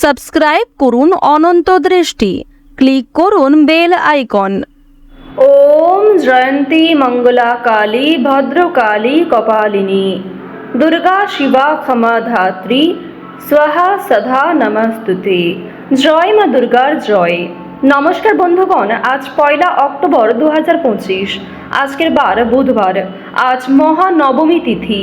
Subscribe করুন অনন্ত দৃষ্টি। Click করুন বেল আইকন। ওম জয়ন্তী মঙ্গলা কালী ভদ্রকালী কপালিনী। দুর্গা শিবা ক্ষমা ধাত্রী। স্বাহা সধা নমস্তুতে। জয় মা দুর্গার জয়। নমস্কার বন্ধুগণ, আজ পয়লা অক্টোবর দু হাজার পঁচিশ। আজকের বার বুধবার। আজ মহানবমী তিথি।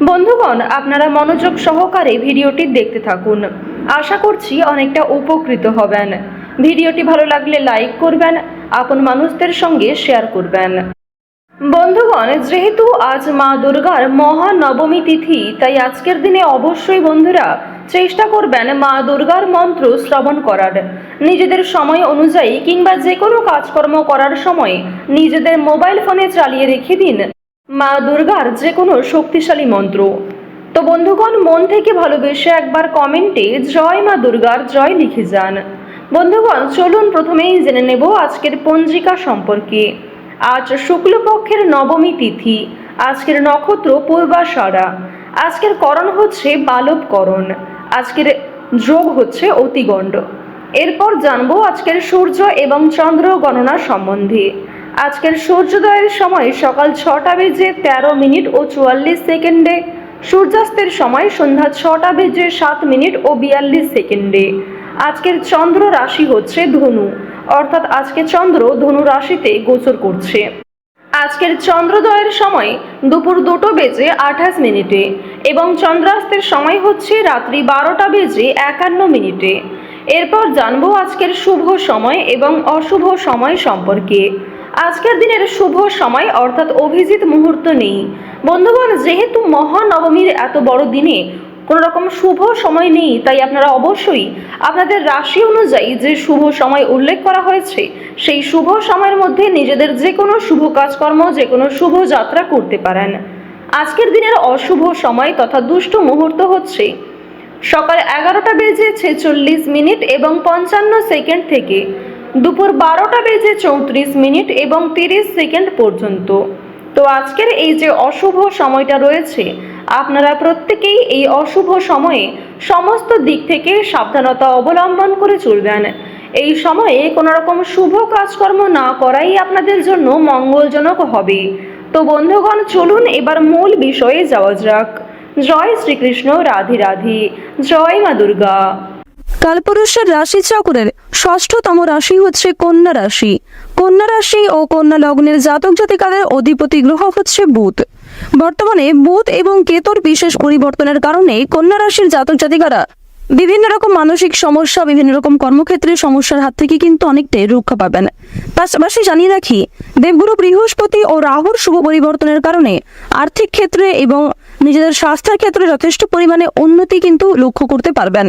বন্ধুগণ, আপনারা মনোযোগ সহকারে ভিডিওটি দেখতে থাকুন। আশা করছি অনেকটা উপকৃত হবেন। ভিডিওটি ভালো লাগলে লাইক করবেন, আপন মানুষদের সঙ্গে শেয়ার করবেন। বন্ধুগণ, যেহেতু আজ মা দুর্গার মহানবমী তিথি, তাই আজকের দিনে অবশ্যই বন্ধুরা চেষ্টা করবেন মা দুর্গার মন্ত্র শ্রবণ করার। নিজেদের সময় অনুযায়ী কিংবা যে কোনো কাজকর্ম করার সময় নিজেদের মোবাইল ফোনে চালিয়ে রেখে দিন। মা দুর্গার যে কোনো শক্তিশালী মন্ত্র। তো বন্ধুগণ, মন থেকে ভালোবেসে একবার কমেন্টে জয় মা দুর্গার জয় লিখে যান। বন্ধুগণ, চলুন প্রথমেই জেনে নেব আজকের পঞ্জিকা সম্পর্কে। আজ শুক্লপক্ষের নবমী তিথি, আজকের নক্ষত্র পূর্বাষাঢ়া। আজকের করণ হচ্ছে বালবকরণ, আজকের যোগ হচ্ছে অতিগণ্ড। এরপর জানব আজকের সূর্য এবং চন্দ্র গণনা সম্বন্ধে। আজকের সূর্যোদয়ের সময় সকাল ছটা বেজে তেরো মিনিট ও চুয়াল্লিশ সেকেন্ডে। সূর্যাস্তের সময় সন্ধ্যা ছটা বেজে সাত মিনিট ও বিয়াল্লিশ সেকেন্ডে। আজকের চন্দ্র রাশি হচ্ছে ধনু। অর্থাৎ আজকে চন্দ্র ধনু রাশিতে গোচর করছে। আজকের চন্দ্রোদয়ের সময় দুপুর দুটো বেজে আঠাশ মিনিটে এবং চন্দ্রাস্তের সময় হচ্ছে রাত্রি বারোটা বেজে একান্ন মিনিটে। এরপর জানব আজকের শুভ সময় এবং অশুভ সময় সম্পর্কে। আজকের দিনের শুভ সময়, অর্থাৎ অভিজিৎ মুহূর্ত নেই। বন্ধুগণ, যেহেতু মহানবমীর এত বড় দিনে কোনো রকম শুভ সময় নেই, তাই আপনারা অবশ্যই আপনাদের রাশি অনুযায়ী যে শুভ সময় উল্লেখ করা হয়েছে, সেই শুভ সময়ের মধ্যে নিজেদের যে কোনো শুভ কাজকর্ম, যে কোনো শুভ যাত্রা করতে পারেন। আজকের দিনের অশুভ সময় তথা দুষ্ট মুহূর্ত হচ্ছে সকাল এগারোটা বেজে ছেচল্লিশ মিনিট এবং পঞ্চান্ন সেকেন্ড থেকে। দুপুর বারোটা বেজে চৌত্রিশ মিনিট এবং তিরিশ সেকেন্ড পর্যন্ত। তো আজকের এই যে অশুভ সময়টা রয়েছে, আপনারা প্রত্যেকেই এই অশুভ সময়ে সমস্ত দিক থেকে সাবধানতা অবলম্বন করে চলবেন। এই সময়ে কোনো রকম শুভ কাজকর্ম না করাই আপনাদের জন্য মঙ্গলজনক হবে। তো বন্ধুগণ, চলুন এবার মূল বিষয়ে যাওয়া যাক। জয় শ্রীকৃষ্ণ, রাধে রাধে। জয় মা দুর্গা। কালপুরুষের রাশি চক্রের ষষ্ঠতম রাশি হচ্ছে কন্যা রাশি। কন্যা রাশি ও কন্যা লগ্নের জাতক জাতিকাদের অধিপতি গ্রহ হচ্ছে বুধ। বর্তমানে বুধ এবং কেতুর বিশেষ পরিবর্তনের কারণে কন্যা রাশির জাতক জাতিকারা বিভিন্ন রকম মানসিক সমস্যা, বিভিন্ন রকম কর্মক্ষেত্রে সমস্যার হাত থেকে কিন্তু অনেকটাই রক্ষা পাবেন। পাশাপাশি জানিয়ে রাখি, দেবগুরু বৃহস্পতি ও রাহুর শুভ পরিবর্তনের কারণে আর্থিক ক্ষেত্রে এবং নিজেদের স্বাস্থ্যের ক্ষেত্রে যথেষ্ট পরিমাণে উন্নতি কিন্তু লক্ষ্য করতে পারবেন।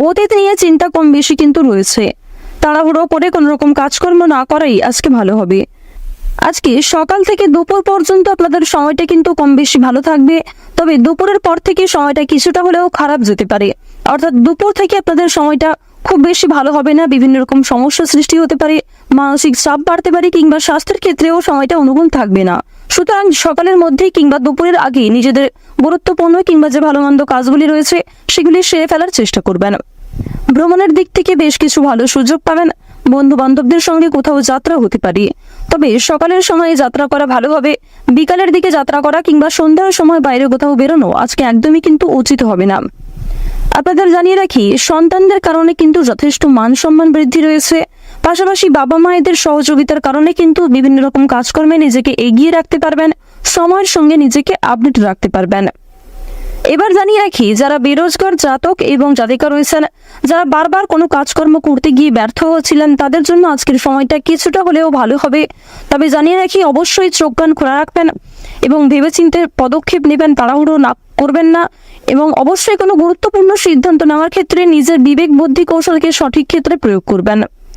অতীত নিয়ে চিন্তা কম বেশি কিন্তু রয়েছে। তাড়াহুড়ো করে কোনো রকম কাজকর্ম না করাই আজকে ভালো হবে। আজকে সকাল থেকে দুপুর পর্যন্ত আপনাদের সময়টা কিন্তু কম বেশি ভালো থাকবে, তবে দুপুরের পর থেকে সময়টা কিছুটা হলেও খারাপ যেতে পারে। অর্থাৎ দুপুর থেকে আপনাদের সময়টা খুব বেশি ভালো হবে না, বিভিন্ন রকম সমস্যা সৃষ্টি হতে পারে, মানসিক চাপ বাড়তে পারে কিংবা স্বাস্থ্যের ক্ষেত্রেও সময়টা অনুকূল থাকবে না। সুতরাং সকালের মধ্যেই কিংবা দুপুরের আগে নিজেদের গুরুত্বপূর্ণ কিংবা যে ভালো মন্দ কাজগুলি রয়েছে, সেগুলি সেরে ফেলার চেষ্টা করবেন। ভ্রমণের দিক থেকে বেশ কিছু ভালো সুযোগ পাবেন। বন্ধু বান্ধবদের সঙ্গে কোথাও যাত্রা হতে পারে। তবে সকালের সময় যাত্রা করা ভালো হবে। বিকালের দিকে যাত্রা করা কিংবা সন্ধ্যার সময় বাইরে কোথাও বেরোনো আজকে একদমই কিন্তু উচিত হবে না। আপনাদের জানিয়ে রাখি, সন্তানদের কারণে কিন্তু যথেষ্ট মান সম্মান বৃদ্ধি রয়েছে। পাশাপাশি বাবা মায়েদের সহযোগিতার কারণে কিন্তু বিভিন্ন রকম কাজকর্মে নিজেকে এগিয়ে রাখতে পারবেন, সময়ের সঙ্গে নিজেকে আপডেট রাখতে পারবেন। এবার জানিয়ে রাখি, যারা বেরোজগার, জাতক এবং জাতিকা রয়েছেন, যারা বারবার কোনো কাজকর্ম করতে গিয়ে ব্যর্থ হচ্ছিলেন তাদের জন্য আজকের সময়টা কিছুটা হলেও ভালো হবে। তবে জানিয়ে রাখি, অবশ্যই চোখ কান খোলা রাখবেন এবং ভেবেচিন্তে পদক্ষেপ নেবেন, তাড়াহুড়ো না করবেন না এবং অবশ্যই কোনো গুরুত্বপূর্ণ সিদ্ধান্ত নেওয়ার ক্ষেত্রে নিজের বিবেক বুদ্ধি কৌশলকে সঠিক ক্ষেত্রে প্রয়োগ করবেন।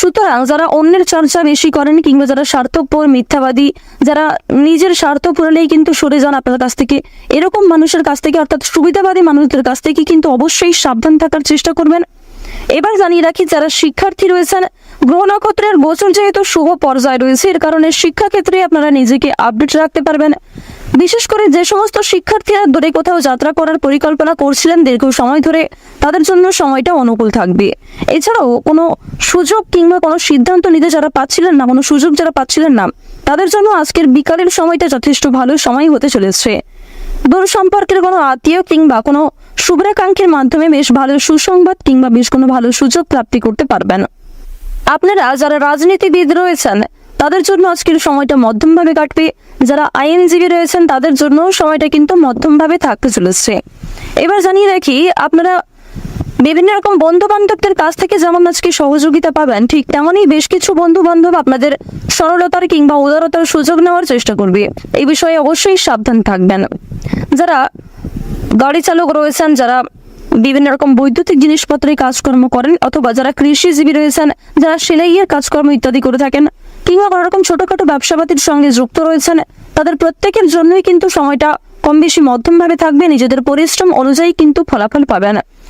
সুতরাং যারা অন্যের চর্চা বেশি করেন কিংবা যারা স্বার্থপর, মিথ্যাবাদী, যারা নিজের স্বার্থ পুরালেই কিন্তু সরে যান আপনার কাছ থেকে, এরকম মানুষের কাছ থেকে অর্থাৎ সুবিধাবাদী মানুষদের কাছ থেকে কিন্তু অবশ্যই সাবধান থাকার চেষ্টা করবেন। এবার জানিয়ে রাখি, যারা শিক্ষার্থী রয়েছেন, গ্রহ নক্ষত্রের গোচর যেহেতু শুভ পর্যায়ে রয়েছে, এর কারণে শিক্ষাক্ষেত্রে আপনারা নিজেকে আপডেট রাখতে পারবেন। বিশেষ করে যে সমস্ত শিক্ষার্থীরা দূরে কোথাও যাত্রা করার পরিকল্পনা করছিলেন দীর্ঘ সময় ধরে, তাদের জন্য সময়টা অনুকূল থাকবে। এছাড়াও কোনো সুযোগ কিংবা কোনো সিদ্ধান্ত নিতে যারা পাচ্ছিলেন না, কোনো সুযোগ যারা পাচ্ছিলেন না, তাদের জন্য আজকের বিকালের সময়টা যথেষ্ট ভালো সময় হতে চলেছে। দূর সম্পর্কের কোনো আত্মীয় কিংবা কোনো শুভ্রাকাঙ্ক্ষীর মাধ্যমে বেশ ভালো সুসংবাদ কিংবা বেশ কোনো ভালো সুযোগ প্রাপ্তি করতে পারবেন। আপনারা যারা রাজনীতিবিদ রয়েছেন তাদের জন্য আজকের সময়টা মধ্যমভাবে কাটবে। যারা আইনজীবী রয়েছেন, তাদের জন্য সময়টা কিন্তু মধ্যমভাবে থাকতে চলেছে। এবার জানিয়ে রাখি, আপনারা বিভিন্ন রকম বন্ধু বান্ধবদের কাছ থেকে যেমন আজকে সহযোগিতা পাবেন, ঠিক তেমনই বেশ কিছু বন্ধু বান্ধব আপনাদের সরলতার কিংবা উদারতার সুযোগ নেওয়ার চেষ্টা করবে। এই বিষয়ে অবশ্যই সাবধান থাকবেন। যারা গাড়ি চালক রয়েছেন, যারা বিভিন্ন রকম বৈদ্যুতিক জিনিসপত্রের কাজকর্ম করেন অথবা যারা কৃষিজীবী রয়েছেন, যারা সেলাইয়ের কাজকর্ম ইত্যাদি করে থাকেন কিংবা কোনো রকম ছোটখাটো ব্যবসাপাতির সঙ্গে যুক্ত রয়েছেন, তাদের প্রত্যেকের জন্যই কিন্তু সময়টা কম বেশি মধ্যমভাবে থাকবে। নিজেদের পরিশ্রম অনুযায়ী কিন্তু ফলাফল পাবেন।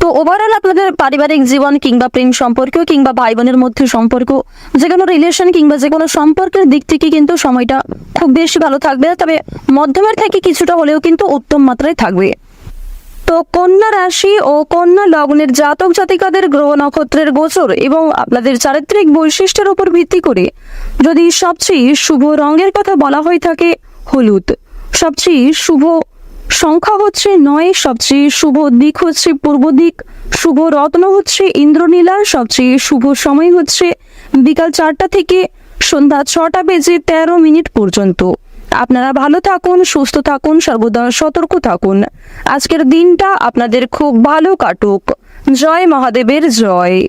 তো ওভারঅল আপনাদের পারিবারিক জীবন কিংবা প্রেম সম্পর্ক কিংবা ভাই বোনের মধ্যে সম্পর্ক, যে কোনো রিলেশন কিংবা যে কোনো সম্পর্কের দিক থেকে কিন্তু সময়টা খুব বেশি ভালো থাকবে তবে মধ্যমের থেকে কিছুটা হলেও কিন্তু উত্তম মাত্রায় থাকবে। তো কন্যা রাশি ও কন্যা লগ্নের জাতক জাতিকাদের গ্রহ নক্ষত্রের গোচর এবং আপনাদের চারিত্রিক বৈশিষ্ট্যের উপর ভিত্তি করে যদি সবচেয়ে শুভ রঙের কথা বলা হয়ে থাকে, হলুদ। সবচেয়ে শুভ সংখ্যা হচ্ছে নয়, সবচেয়ে শুভ দিক হচ্ছে পূর্ব দিক। শুভ রত্ন হচ্ছে ইন্দ্রনীলা সবচেয়ে শুভ সময় হচ্ছে বিকাল চারটা থেকে সন্ধ্যা ছটা বেজে তেরো মিনিট পর্যন্ত। আপনারা ভালো থাকুন, সুস্থ থাকুন, সর্বদা সতর্ক থাকুন। আজকের দিনটা আপনাদের খুব ভালো কাটুক। জয় মহাদেবের জয়।